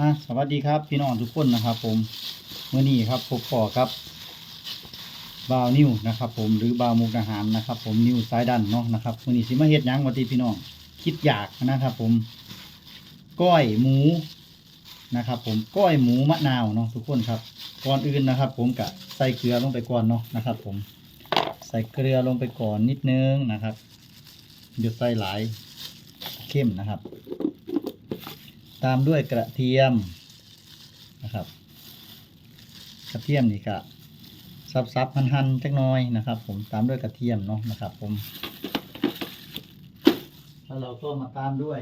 อะสวัสดีครับพี่น้องทุกคนนะครับ ผมเมื่อนี้ครับพบปอครับบาวนิวนะครับ ผมหรือบาวมุกอาหารนะครับ ผมนิวสายดันเนาะนะครับเมื่อนี้สิมาเฮ็ดหยังวันที่พี่น้องคิดอยากนะครับ ผมก้อยหมูนะครับ ผมก้อยหมูมะนาวเนาะทุกคนครับก่อนอื่นนะครับ ผมกะใส่เกลือลงไปก่อนเนาะนะครับ ผมใส่เกลือลงไปก่อนนิดนึงนะครับหยุดใส่หลายเข้มนะครับ ตามด้วยกระเทียมนะครับ กระเทียมนี่ก็ซับซับๆหั่นๆจักหน่อยนะครับ ผมตามด้วยกระเทียมเนาะนะครับ ผมแล้วเราก็มาตามด้วย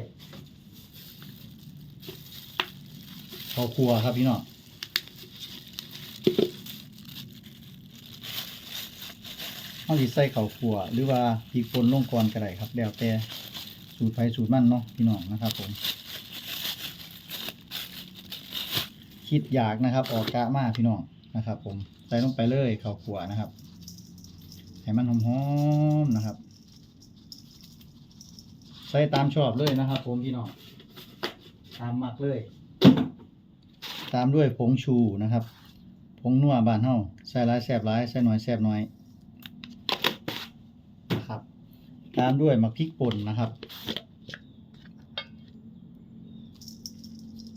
ข้าวคั่วครับพี่น้องเอาสิใส่ข้าวคั่วหรือว่าพริกป่นลงก่อนก็ได้ครับ แล้วแต่สูตรไผสูตรมันเนาะพี่น้องนะครับผม คิดอยากนะครับ ออกกะมากพี่น้องนะครับ ผมใส่ลงไปเลยข้าวขัวนะครับให้มันหอมๆนะครับ ใส่ตามชอบเลยนะครับ ผมพี่น้องตามมักเลย ตามด้วยผงชูนะครับผงนัวบานเฮาใส่หลายแซบหลายใส่หน่อยแซ่บน้อยนะครับ ตามด้วยมะพริกป่นนะครับ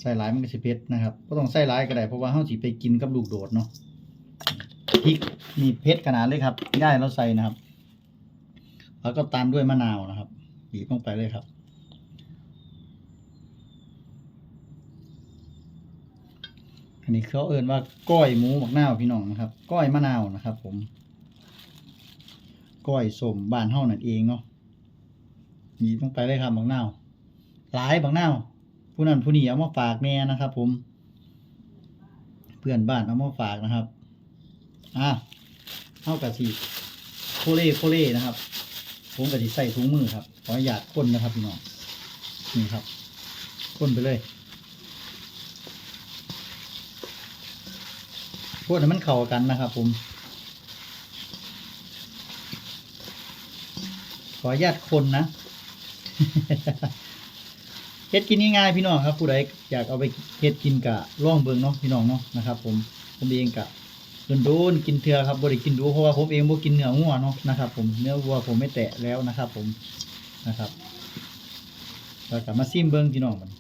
ส่หลายมันก็สิเผ็ดนะครับก็ต้องใส่หลายก็ได้เพราะว่าเฮาสิไปกินกับลูกโดดเนาะพริกนี่เผ็ดขนาดเลยครับย่ายเราใส่นะครับ แล้วก็ตามด้วยมะนาวนะครับบีบลงไปเลยครับ อันนี้เขาเอิ้นว่าก้อยหมูหมักนาวพี่น้องนะครับ ก้อยมะนาวนะครับ ผม ก้อยสมบ้านเฮานั่นเองเนาะบีบลงไปเลยครับหมักนาวหลายหมักนาว ผู้นั้นผู้นี้เอามาฝากแม่นะครับ ผม เพื่อนบ้านเอามาฝากนะครับ อะเท่ากับสีโคเล่โคเล่นะครับ ผมกับสีใส่ถุงมือครับ ขออนุญาตคนนะครับพี่น้องนี่ครับคนไปเลยพวกนั้นมันเข้ากันนะครับ ผม ขออนุญาตคนนะ เฮ็ดกินง่ายๆพี่น้องครับผู้ใดอยากเอาไปเฮ็ดกินกะล่องเบิงเนาะพี่น้องเนาะนะครับผมผมเองกะโดนๆกินเทื่อครับบ่ได้กินดูเพราะว่าผมเองบ่กินเนื้องัวเนาะนะครับ ผมเนื้อวัวผมไม่แตะแล้วนะครับ ผมนะครับแล้วก็มาซิมเบิงพี่น้องมัน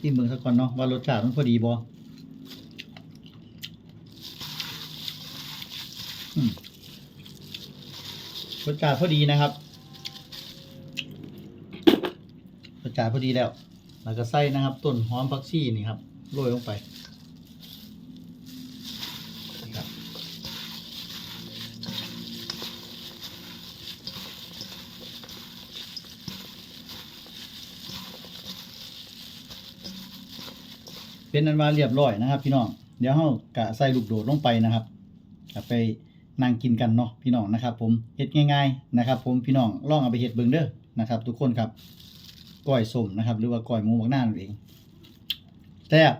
ซิมเบิงสักก่อนเนาะว่ารสชาติมันพอดีบ่อืมรสชาติพอดีนะครับ กายพอดีแล้ว แล้วก็ใส่นะครับต้นหอมผักชีนี่ครับโรยลงไปเป็นอันว่าเรียบร้อยนะครับ พี่น้องเดี๋ยวเรากะใส่ลูกโดดลงไปนะครับกะไปนั่งกินกันเนาะพี่น้องนะครับ ผมเฮ็ดง่าย ๆนะครับ ผมพี่น้องลองเอาไปเฮ็ดเบิ่งเด้อนะครับ ทุกคนครับ ก้อยส้มนะครับ หรือว่าก้อยหมูบักหน้านั่นเองแซ่บ